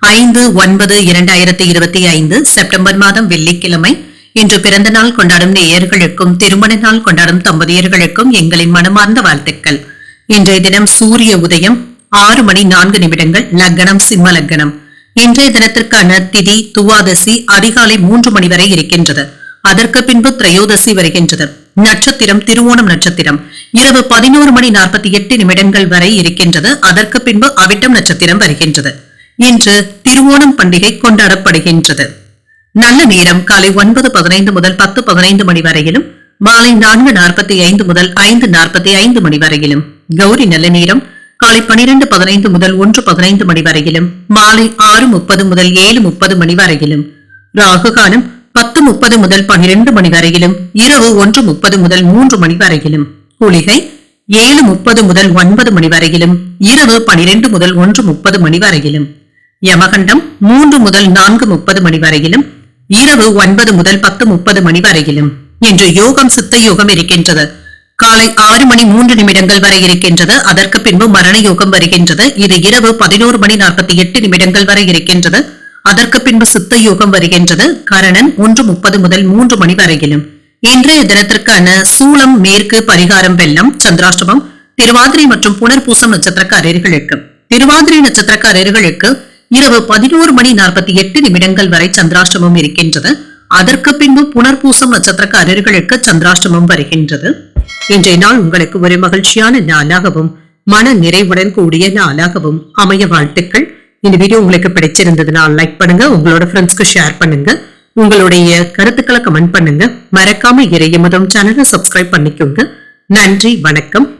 ஐந்து ஒன்பது இரண்டாயிரத்தி இருபத்தி ஐந்து செப்டம்பர் மாதம் வெள்ளிக்கிழமை. இன்று பிறந்த நாள் கொண்டாடும் நேயர்களுக்கும் திருமண நாள் கொண்டாடும் தம்பதியர்களுக்கும் எங்களின் மனமார்ந்த வாழ்த்துக்கள். இன்றைய தினம் சூரிய உதயம் ஆறு மணி நான்கு நிமிடங்கள் லக்னம் சிம்ம லக்னம். இன்றைய தினத்திற்கான திதி துவாதசி அதிகாலை மூன்று மணி வரை இருக்கின்றது. அதற்கு பின்பு திரையோதசி வருகின்றது. நட்சத்திரம் திருவோணம் நட்சத்திரம். இரவு பதினோரு மணி நாற்பத்தி எட்டு நிமிடங்கள் வரை இருக்கின்றது. அதற்கு பின்பு அவிட்டம் நட்சத்திரம் வருகின்றது. இன்று திருவோணம் பண்டிகை கொண்டாடப்படுகின்றது. நல்ல நேரம் காலை ஒன்பது பதினைந்து முதல் பத்து பதினைந்து மணி வரையிலும் மாலை நான்கு நாற்பத்தி ஐந்து முதல் ஐந்து நாற்பத்தி ஐந்து மணி வரையிலும். கௌரி நல்ல நேரம் காலை பனிரெண்டு பதினைந்து முதல் ஒன்று பதினைந்து மணி வரையிலும் மாலை ஆறு முப்பது முதல் ஏழு முப்பது மணி வரையிலும். ராகு காலம் பத்து முப்பது முதல் பனிரெண்டு மணி வரையிலும் இரவு ஒன்று முப்பது முதல் மூன்று மணி வரையிலும். குளிகை ஏழு முப்பது முதல் ஒன்பது மணி வரையிலும் இரவு பனிரெண்டு முதல் ஒன்று முப்பது மணி வரையிலும். யமகண்டம் மூன்று முதல் நான்கு முப்பது மணி வரையிலும் இரவு ஒன்பது முதல் பத்து முப்பது மணி வரையிலும் இன்று யோகம் சித்த யோகம் இருக்கின்றது. காலை ஆறு மணி மூன்று நிமிடங்கள் வரை இருக்கின்றது. அதற்கு பின்பு மரண யோகம் வருகின்றது. இது இரவு பதினோரு மணி நாற்பத்தி எட்டு நிமிடங்கள் வரை இருக்கின்றது. அதற்கு பின்பு சித்த யோகம் வருகின்றது. கரணன் ஒன்று முப்பது முதல் மூன்று மணி வரையிலும். இன்றைய தினத்திற்கான சூளம் மேற்கு பரிகாரம் வெள்ளம் சந்திராஷ்டமம் திருவாதிரை மற்றும் புனர்பூசம் நட்சத்திரக்காரர்களுக்கு திருவாதிரை நட்சத்திரக்காரர்களுக்கு இரவு பதினோரு மணி நாற்பத்தி எட்டு நிமிடங்கள் வரை சந்திராஷ்டமம் இருக்கின்றது. அதற்கு பின்பு புனர்பூசம் நட்சத்திரக்காரர்களுக்கு சந்திராஷ்டமம் வருகின்றது. இன்றைய நாள் உங்களுக்கு ஒரு மகிழ்ச்சியான நாளாகவும் மன நிறைவுடன் கூடிய நாளாகவும் அமைய வாழ்த்துக்கள். இந்த வீடியோ உங்களுக்கு பிடிச்சிருந்ததுன்னா லைக் பண்ணுங்க உங்களோட ஃப்ரெண்ட்ஸ்க்கு ஷேர் பண்ணுங்க. உங்களுடைய கருத்துக்களை கமெண்ட் பண்ணுங்க. மறக்காம இறையமதம் சேனலை சப்ஸ்கிரைப் பண்ணிக்கோங்க. நன்றி வணக்கம்.